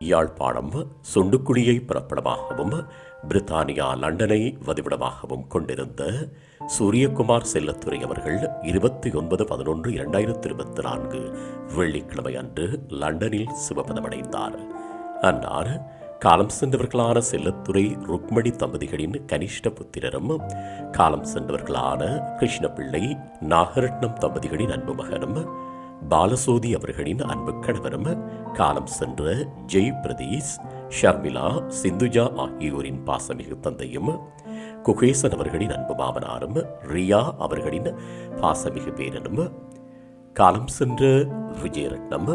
யாழ்ப்பாணம் சுண்டுக்குழியை புறப்படமாகவும் பிரித்தானியா லண்டனை வதிவிடமாகவும் கொண்டிருந்த சூரியகுமார் செல்லத்துறை அவர்கள் இருபத்தி ஒன்பது பதினொன்று இரண்டாயிரத்தி இருபத்தி நான்கு வெள்ளிக்கிழமை அன்று லண்டனில் சிவபதமடைந்தார். அன்னார் காலம் சென்றவர்களான செல்லத்துறை ருக்மணி தம்பதிகளின் கனிஷ்ட புத்திரரும் காலம் சென்றவர்களான கிருஷ்ணபிள்ளை நாகரட்னம் தம்பதிகளின் அன்பு மகனும் பாலசோதி அவர்களின் அன்பு கணவரும் காலம் சென்ற ஜெய் பிரதீஷ் ஷர்மிளா சிந்துஜா ஆகியோரின் பாசமிகு தந்தையும் குகேசன் அவர்களின் அன்பு மாமனாரும் ரியா அவர்களின் பாசமிகு பேரனும் காலம் சென்ற விஜயரட்னம்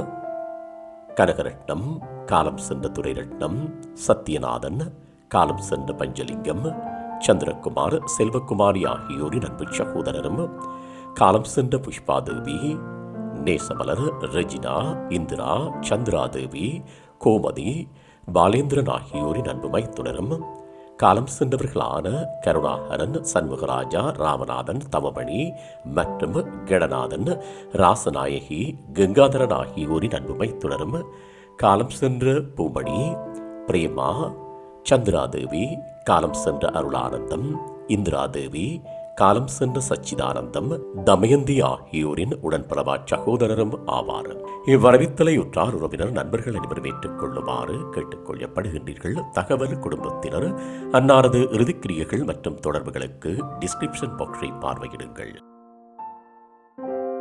கனகரட்னம் காலம் சென்ற துரைரட்னம் சத்யநாதன் காலம் சென்ற பஞ்சலிங்கம் சந்திரகுமார் செல்வகுமாரி ஆகியோரின் அன்பு சகோதரரும் காலம் சென்ற புஷ்பாதேவி நேசமலர் ரெஜினா இந்திரா சந்திராதேவி கோமதி பாலேந்திரன் ஆகியோரின் அன்புமை மைத்துனரும் காலம் சென்றவர்களான கருணாகரன் சண்முகராஜா ராமநாதன் தவமணி மற்றும் கணநாதன் ராசநாயகி கங்காதரன் ஆகியோரின் அன்புமை மைத்துனரும் காலம் சென்ற பூமணி பிரேமா சந்திராதேவி காலம் சென்ற அருளானந்தம் இந்திராதேவி காலம் சென்ற சச்சிதானந்தம் தமயந்தி ஆகியோரின் உடன்பிறவா சகோதரரும் ஆவார். இவ்வரவித்தலை உற்றார் உறவினர் நண்பர்கள் அனைவரும் ஏற்றுக்கொள்ளுமாறு கேட்டுக்கொள்ளப்படுகின்றீர்கள். தகவல் குடும்பத்தினர் அன்னாரது இறுதிக்கிரியைகள் மற்றும் தொடர்புகளுக்கு டிஸ்கிரிப்ஷன் பாக்ஸை பார்வையிடுங்கள்.